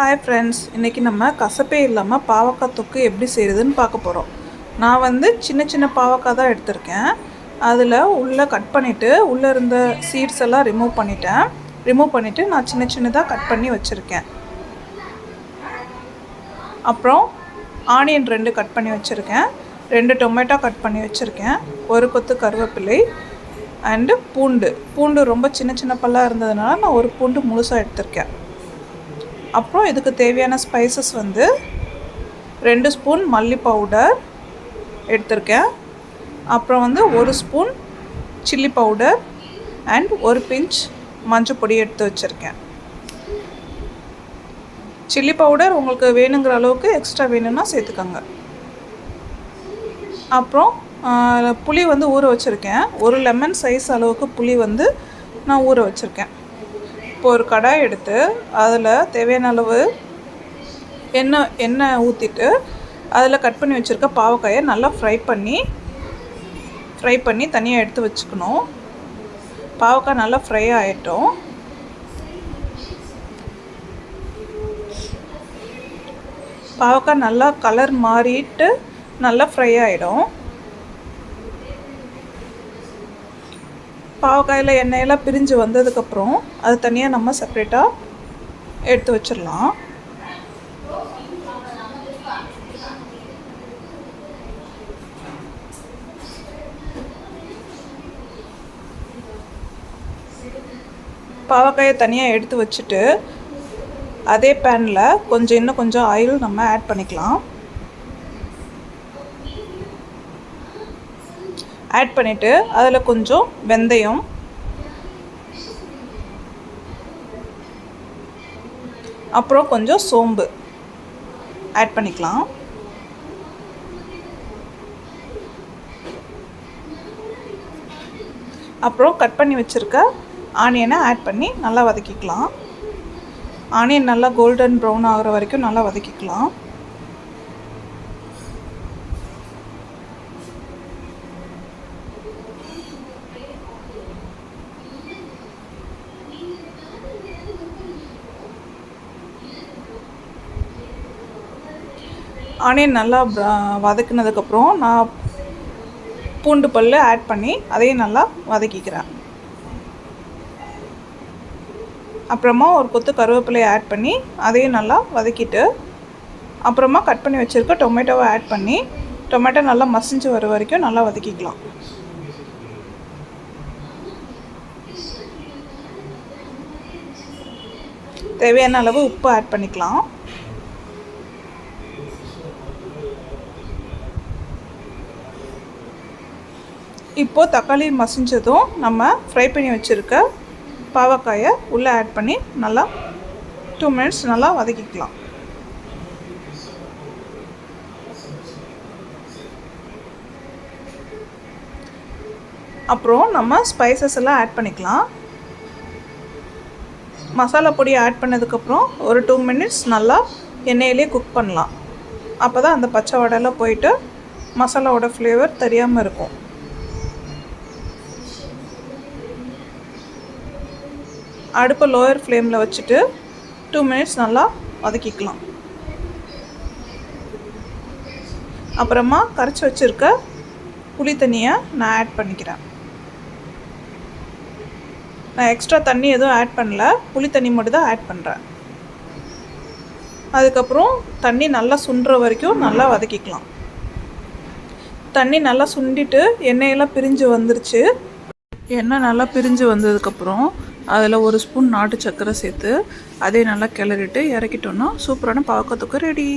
Hi friends இன்றைக்கி நம்ம கசப்பே இல்லாமல் பாவக்காய் தொக்கு எப்படி செய்கிறதுன்னு பார்க்க போகிறோம் நான் வந்து சின்ன சின்ன பாவக்காய் தான் எடுத்திருக்கேன். அதில் உள்ளே கட் பண்ணிவிட்டு உள்ளே இருந்த சீட்ஸ் எல்லாம் ரிமூவ் பண்ணிட்டேன். ரிமூவ் பண்ணிவிட்டு நான் சின்ன சின்னதாக கட் பண்ணி வச்சுருக்கேன். அப்புறம் ஆனியன் ரெண்டு கட் பண்ணி வச்சுருக்கேன். ரெண்டு டொமேட்டோ கட் பண்ணி வச்சுருக்கேன். ஒரு கொத்து கருவேப்பிலை அண்டு பூண்டு. பூண்டு ரொம்ப சின்ன சின்ன பல்லாக இருந்ததுனால நான் ஒரு பூண்டு முழுசாக எடுத்திருக்கேன். அப்புறம் இதுக்கு தேவையான ஸ்பைசஸ் வந்து ரெண்டு ஸ்பூன் மல்லி பவுடர் எடுத்திருக்கேன். அப்புறம் வந்து ஒரு ஸ்பூன் சில்லி பவுடர் அண்ட் ஒரு பிஞ்ச் மஞ்சள் பொடி எடுத்து வச்சுருக்கேன். சில்லி பவுடர் உங்களுக்கு வேணுங்கிற அளவுக்கு எக்ஸ்ட்ரா வேணும்னா சேர்த்துக்கோங்க. அப்புறம் புளி வந்து ஊற வச்சுருக்கேன். ஒரு லெமன் சைஸ் அளவுக்கு புளி வந்து நான் ஊற வச்சுருக்கேன். இப்போ ஒரு கடாய் எடுத்து அதில் தேவையான அளவு எண்ணெய் எண்ணெய் ஊற்றிட்டு அதில் கட் பண்ணி வச்சுருக்க பாவக்காயை நல்லா ஃப்ரை பண்ணி ஃப்ரை பண்ணி தனியாக எடுத்து வச்சுக்கணும். பாவக்காய் நல்லா ஃப்ரை ஆகிட்டோம் பாவக்காய் நல்லா கலர் மாறிட்டு நல்லா ஃப்ரை ஆகிடும் பாவக்காயில் எண்ணெயெல்லாம் பிரிஞ்சு வந்ததுக்கப்புறம் அது தனியாக நம்ம செப்ரேட்டாக எடுத்து வச்சிடலாம் பாவக்காயை தனியாக எடுத்து வச்சுட்டு அதே பேனில் கொஞ்சம் இன்னும் கொஞ்சம் ஆயில் நம்ம ஆட் பண்ணிக்கலாம். ஆட் பண்ணிவிட்டு அதில் கொஞ்சம் வெந்தயம். அப்புறம் கொஞ்சம் சோம்பு. ஆட் பண்ணிக்கலாம். அப்புறம் கட் பண்ணி வச்சுருக்க ஆனியனை ஆட் பண்ணி நல்லா வதக்கிக்கலாம். ஆனியன் நல்லா கோல்டன் ப்ரௌன் ஆகிற வரைக்கும் நல்லா வதக்கிக்கலாம். ஆனியன் நல்லா வதக்கினதுக்கப்புறம் வதக்குனதுக்கப்புறம் நான் பூண்டு பல் ஆட் பண்ணி அதையும் நல்லா வதக்கிக்கிறேன். அப்புறமா ஒரு கொத்து கருவேப்பிலையை ஆட் பண்ணி அதையும் நல்லா வதக்கிட்டு அப்புறமா கட் பண்ணி வச்சுருக்க டொமேட்டோவை ஆட் பண்ணி டொமேட்டோ நல்லா மசிஞ்சு வர வரைக்கும் நல்லா வதக்கிக்கலாம். தேவையான அளவு உப்பு ஆட் பண்ணிக்கலாம். இப்போது தக்காளி மசிஞ்சதும் நம்ம ஃப்ரை பண்ணி வச்சுருக்க பாவக்காயை உள்ளே ஆட் பண்ணி நல்லா டூ மினிட்ஸ் நல்லா வதக்கிக்கலாம். அப்புறம் நம்ம ஸ்பைசஸ் எல்லாம் ஆட் பண்ணிக்கலாம். மசாலா பொடி ஆட் பண்ணதுக்கப்புறம் ஒரு டூ மினிட்ஸ் நல்லா எண்ணெயிலே குக் பண்ணலாம். அப்போ தான் அந்த பச்சை வடையெல்லாம் போயிட்டு மசாலாவோட ஃப்ளேவர் தெரியாமல் இருக்கும். அடுப்பை லோயர் ஃப்ளேமில் வச்சுட்டு டூ மினிட்ஸ் நல்லா வதக்கிக்கலாம். அப்புறமா கரைச்சி வச்சுருக்க புளி தண்ணியை நான் ஆட் பண்ணிக்கிறேன். நான் எக்ஸ்ட்ரா தண்ணி எதுவும் ஆட் பண்ணல புளி தண்ணி மட்டும் தான் ஆட் பண்ணுறேன் அதுக்கப்புறம் தண்ணி நல்லா சுண்டுற வரைக்கும் நல்லா வதக்கிக்கலாம். தண்ணி நல்லா சுண்டிட்டு எண்ணெயெல்லாம் பிரிஞ்சு வந்துருச்சு. எண்ணெய் நல்லா பிரிஞ்சு வந்ததுக்கப்புறம் அதில் ஒரு ஸ்பூன் நாட்டு சர்க்கரை சேர்த்து அதே நல்லா கிளறிட்டு இறக்கிட்டோன்னா சூப்பரான பாவக்காய் ரெடி